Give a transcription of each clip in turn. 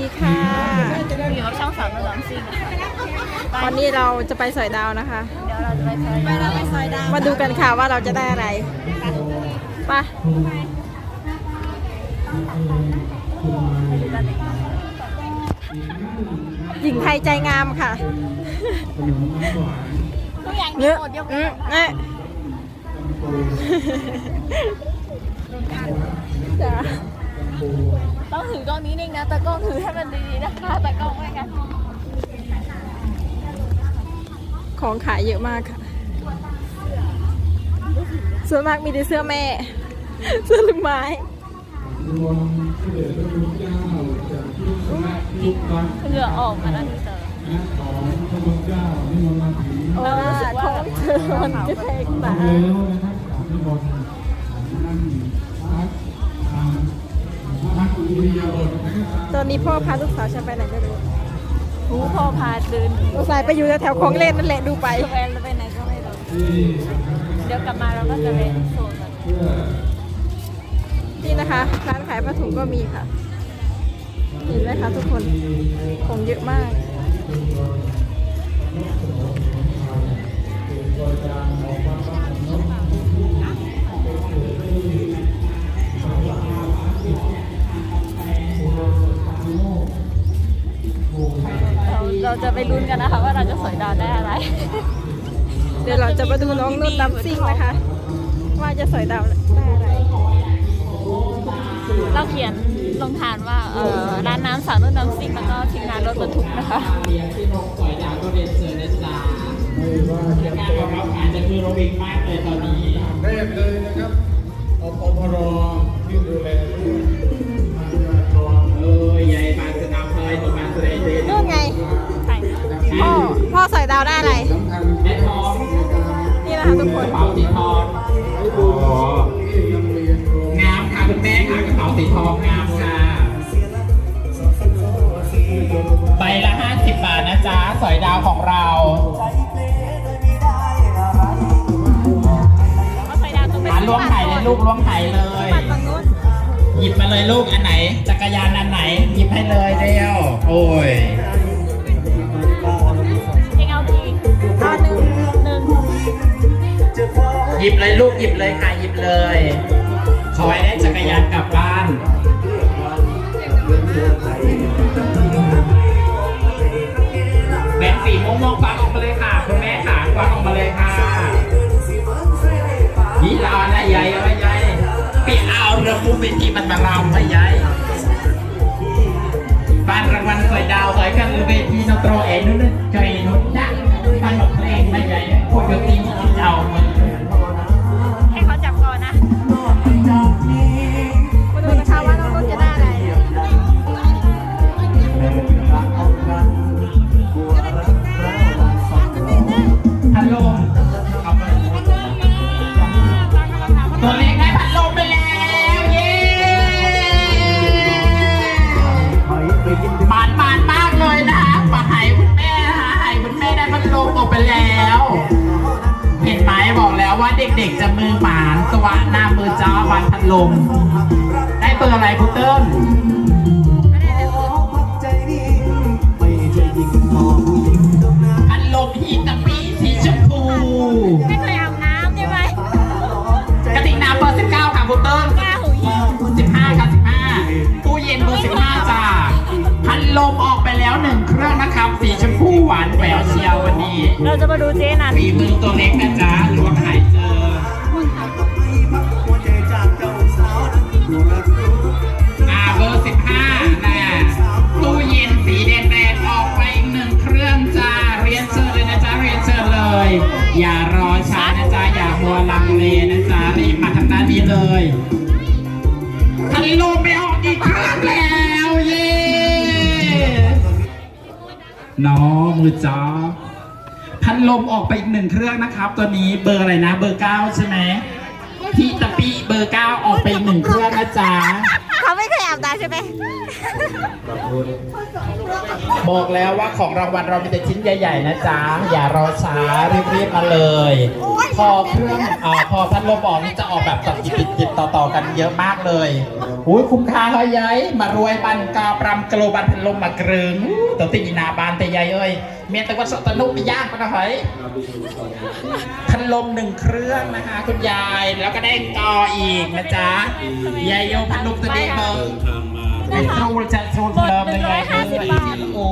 ดีค่ะ อยู่กับช่องสามระดับซิ่งนะคะวันนี้เราจะไปสอยดาวนะคะ เดี๋ยวเราจะไปซอยไปเราไปซอยดาว มาดูกันค่ะว่าเราจะได้อะไรไปหญิงไทยใจงามค่ะทุกอย่างมีเนื้อหมดยกอืเว้มนเอ๊ะจ้ะ ต้องถือกล้องนี้นิ่งนะตากล้องถือให้มันดีๆนะคะตากล้องไว้กันของขายเยอะมากค่ะ ส่วนมากมีแต่เสื้อแม่ เสื้อลูกไม้เหงื่อออกมาแล้วนี่เตอโอ้รู้สึกว่าของเธอมันกระแทกตา ตอนนี้พ่อพาลูกสาวฉันไปไหนไม่รู้หูพ่อพาเดินลูกสาวไปอยู่แถวๆของเล่นนั่นแหละดูไป แวนไปไหนก็ไม่รู้เดี๋ยวกลับมาเราก็จะไปโซนกันนี่นะคะ ร้านขายผ้าถุงก็มีค่ะ เห็นไหมคะทุกคนของเยอะมาก เราเราจะไปลุ้นกันนะคะ ว่าเราจะสอยดาวได้อะไร เดี๋ยวเราจะมาดูน้องนุ่นน้ำซิ่งนะคะ ว่าจะสอยดาวได้อะไร เราเขียนลงทานว่าเออร้านน้ำสาวนุ่นน้ำซิ่งแล้วก็ทีมงานรถบรรทุกนะคะเรียนที่นกปล่อยดาวก็เรียนเชิญนะจ๊ะการตอบรับอาจจะคือโรบิกมากเลยตอนนี้แรกเลยนะครับอปพรที่ดูแลเรื่องทางจราจรเอ้ยให พลยตัวบางสนามเดนนู่นไงใช่พ่อพ่อสอยดาวได้อะไรสำคัญแม่ทองนี่นะคะทุกคกนระเป๋าสีทองงามค่ะคุณแม่ค่ะกระเป๋าสีทองงามค่ะใบละ50บาทนะจ๊ะสอยดาวของเราก็สอยดาวต้องไปหาล้วงไข่เลยลูกล้วงไข่เลย ปัดฝั่งนู้นหยิบมาเลยลูกอันไหน จักรยานอันไหน หยิบให้เลยเดียว โอ้ย หยิบเลยลูกหยิบเลยค่ะหยิบเลยขอให้ได้จักรยานกลับบ้านแบงค์สีม่วงๆฟังออกมาเลยค่ะคุณแม่ค่ะฟังออกมาเลยค่ะยี่ลาวนะยายเอาไว้ยายพี่เอาเรือมุ้งเป็นที่มันมาเราไปยายบ้านรางวัลสวยดาวสวยกันเลยเวทีนตรเอ็นนู่นนะจอย ด็กๆจะมือหมานสวะหน้ามือจ้าวันพัดลม ได้เบอร์อะไรคุณเติ้ลพัดลมฮีตาปีสีชมพูไม่เคยอาบน้ำใช่ไหมกระติกน้ำเบอร์19ค่ะคุณเติ้ลกล้าหูยิง15ค่ะ15ตู้เย็นเบอร์15จ้าพัดลมออกไปแล้วหนึ่งเครื่องนะครับ สีชมพูหวานแหววเชียววันนี้ เราจะมาดูเจ๊นันฝีมือตัวเล็กนะจ๊ะล้วงหา อย่ารอช้านะจ๊ะอย่ามัวลังเลนะจ๊ะรีบมาทางด้านนี้เลยพัดลมไปออกอีกเครื่องแล้วเย้น้องมือจ้าพัดลมออกไปอีกหนึ่งเครื่องนะครับ ตัวนี้เบอร์อะไรนะ เบอร์เก้าใช่ไหมพี่ตะปีเบอร์เก้าออกไปอีกหนึ่งเครื่องนะจ๊ะเขาไม่เคย อาบน้ำใช่ไหมบอกแล้วว่าของรางวัลเรามีแต่ชิ้นใหญ่ ๆ นะจ๊ะ อย่ารอช้ารีบๆมาเลย พอเครื่องเอ่อพอพัดลมออกนี่จะออกแบบตัดติดติดๆต่อๆกันเยอะมากเลยอุ้ยคุ้มค่าเฮ้ยยัยมารวยบันกาปรำกโลบันพัดลมมากรึงตัวตีนาบานแต่ใหญ่เอ้ยเมียตะวันสตนุกไปย่างปะนะเฮ้ยพัดลมหนึ่งเครื่องนะคะคุณยายแล้วก็ได้กออีกนะจ๊ะยายโยพัดลมตัวนี้เบอร์ทางมาเป็นโทรจะโทรเดิมเลยไงเลยโอ้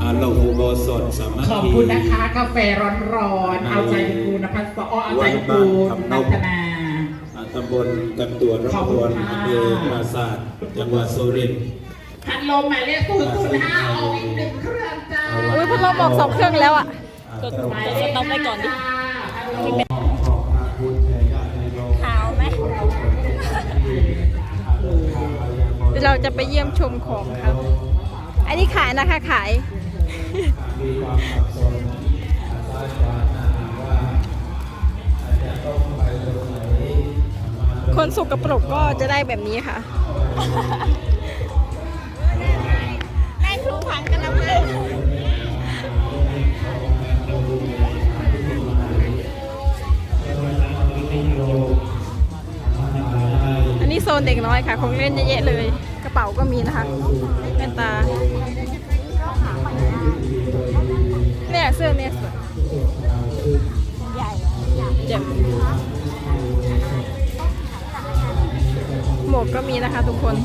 อาลงอุโบสถสามัคขอบคีคุณนะคะกาแฟร้อนๆ เอาใจคุณครูนภัสสอเอาใจคุณครูนัทนาอ่าตำบลกันตัวรขอบพคุณวนค่ะอำเภอปราสาทจังหวัดสุรินทร์พัดลมหมายเลขศูนย์ศูนย์ห้าออกอีกหนึ่งเครื่องจ้าอุ้ยพัดลมบอกสองเครื่องแล้วอะกดกดสต็อปไปก่อนดิ เดี๋ยวเราจะไปเยี่ยมชมของครับ อันนี้ขายนะคะขายมีความสับสนอาสาจารย์นะว่าอาจจะต้องไปตรงไหนมาคนสกปรกก็จะได้แบบนี้ค่ะได้ทุกครั้งกันนะเพื่อนอันนี้โซนเด็กน้อยค่ะของเล่นเยอะแยะเลยก ระเป๋าก็มีนะคะแว่นตาเนี่ยเสื้อเนี่ยสวยใหญ่เจ็บหมวกก็มีนะคะทุกคน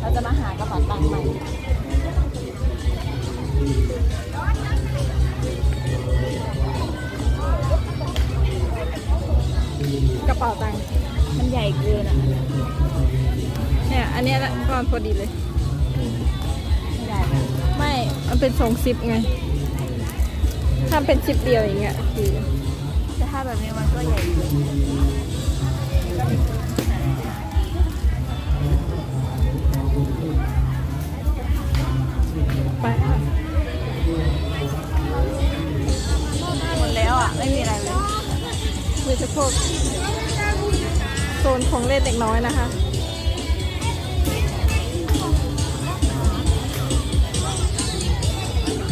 เราจะมาหากระเป๋าตังค์ใหม่ กระเป๋าตังค์มันใหญ่เกินอะ เนี่ย อันเนี้ยละก็พอดีเลย ใหญ่ไม่ มันเป็นทรงซิปไง ถ้าเป็นซิปเดียวอย่างเงี้ยคือแต่ถ้าแบบนี้มันก็ใหญ่อยู่ พวกโซนของเล่นเด็กน้อยนะคะ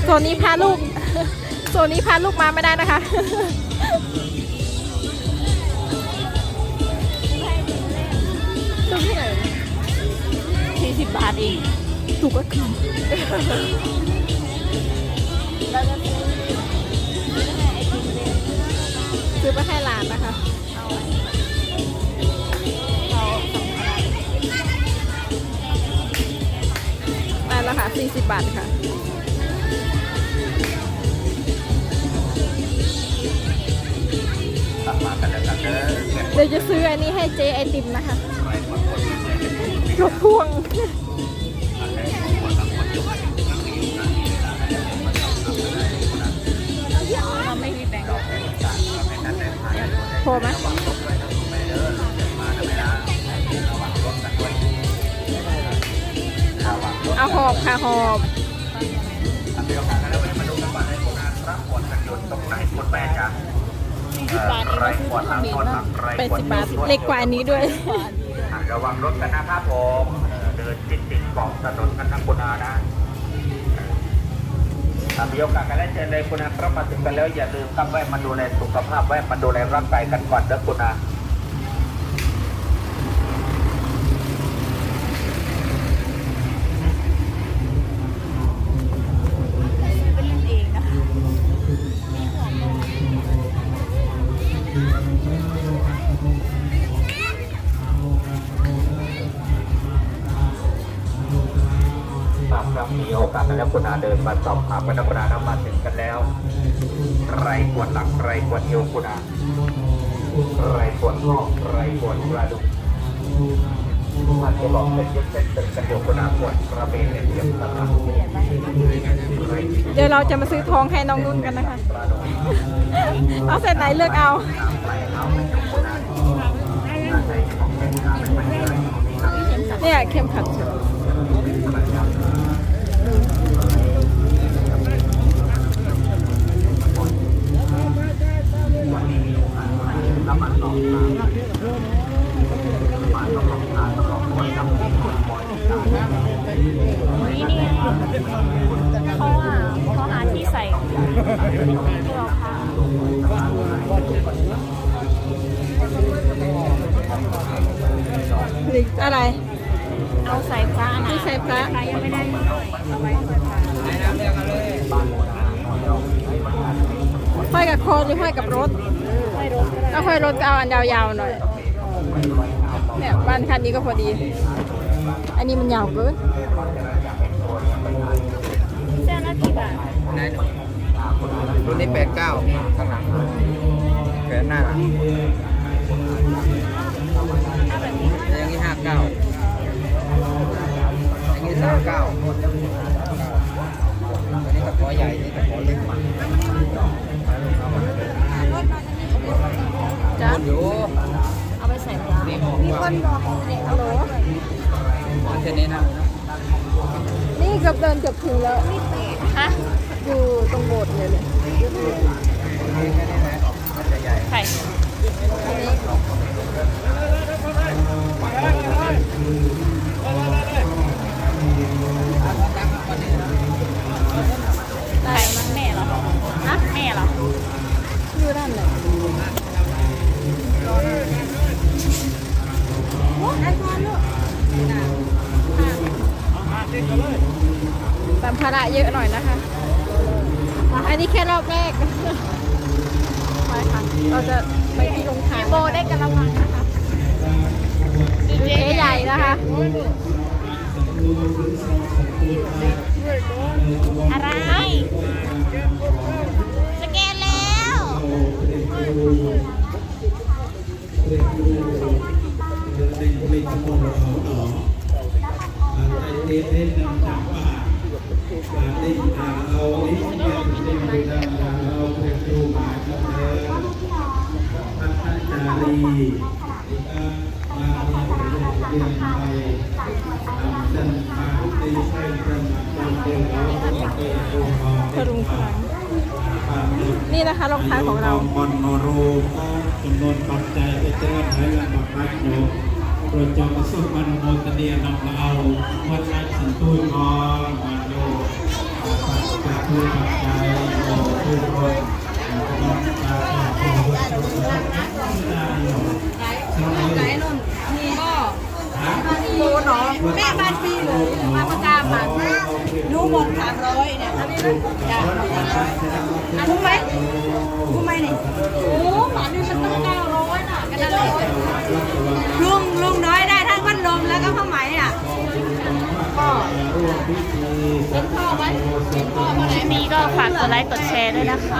โซนนี้พาลูกโซนนี้พาลูกมาไม่ได้นะคะซื้อที่ไหน40บาทเองถูกก็คือเราจะซื้อซื้อ ซื้อไปให้หลานนะคะเอาไว้เราสองพันได้แล้วค่ะ40 บาทค่ะเดี๋ยวจะซื้ออันนี้ให้เจ๊ไอติมนะคะรถพ่วง พอไหมเอาหอบค่ะหอบ40บาทเองเราซื้อที่คอมเมนต์นะไปสิบบาทเล็กกว่านี้ด้วย ระวังรถกันนะครับผม เดินติดติดๆบอกถนนกันนะคุณอานะถ้ มีโอกาสกันแล้วเจอเลยคุณอาครับมาถึงกันแล้วอย่าลืมครับแวะมาดูแลสุขภาพแวะมาดูแลร่างกายกันก่อนเด้อคุณนะ ณอาเดินมาสอบถามกันนะคุณอานะมาถึงกันแล้วไรปวดหลังไรปวดเอวคุณอาไรปวดข้อไรปวดกระดูกท่านจะบอกเป็นยึดเป็นตึงกระดูกคุณอาปวดกระเบนเนี่ยเทียมกันนะไรเดี๋ยวเราจะมาซื้อทองให้น้องนุ่นกันนะคะเอาเสร็จไหนเลือกเอาเนี่ยเข้มขัด เอาใส่พระนะที่ใส่พระพระยังไม่ได้เลยเอาไว้ใส่พระห้อยกับคอหรือห้อยกับรถไม่รถก็ได้ถ้าห้อยรถก็เอาอันยาวๆหน่อยเนี่ยบ้านคันนี้ก็พอดี อันนี้มันยาวเกินเส้นละกี่บาทรุ่นนี้แปดเก้าข้างหลังแปดหน้าหลังถ้าแบบนี้อย่างนี้ห้าเก้าอย่างนี้สาม เก้าอันนี้ตะขอใหญ่นี่ตะขอเล็กจ้ะคนอยู่เอาไปใส่พระนี่มีคนบอกฮัลโหลมันแค่นี้นะ นี่เกือบเดินเกือบถึงแล้วฮะอยู่ตรงโบสถ์เลยเลยแค่นี้ สัมภาระเยอะหน่อยนะคะ อันนี้แค่รอบแรกไปค่ะ เราจะไปที่โรงทานโบได้กระมังนะคะดูเจ๊ใหญ่นะคะ อะไร สแกนแล้ว พรุงพลังนี่นะคะรองเท้าของเราบอนโนโรจำนวนปัจจัยไปเจริญให้ลำบากรักโยโปรดจงประสบมนุโมทเนียนำเอาวัดนักสินตุ้ยมองมันโยปัจจัยทุกปัจจัยโยทุกคนน้องตาตาโยทุกคนได้โยสมัย โลเนาะแม่บ้านปีเลยมาประกาศมารู้หมดสามร้อยเนี่ยอันนี้นะจ้ะอันรู้ไหมรู้ไหมนี่โอ้หมานี่มันต้องเก้าร้อยน่ะกันแหละลุงลุงน้อยได้ทั้งพัดลมแล้วก็ผ้าไหมอะก็เป็นพ่อไหมเป็นพ่อมาไหนมีก็ฝากกดไลค์กดแชร์ด้วยนะคะ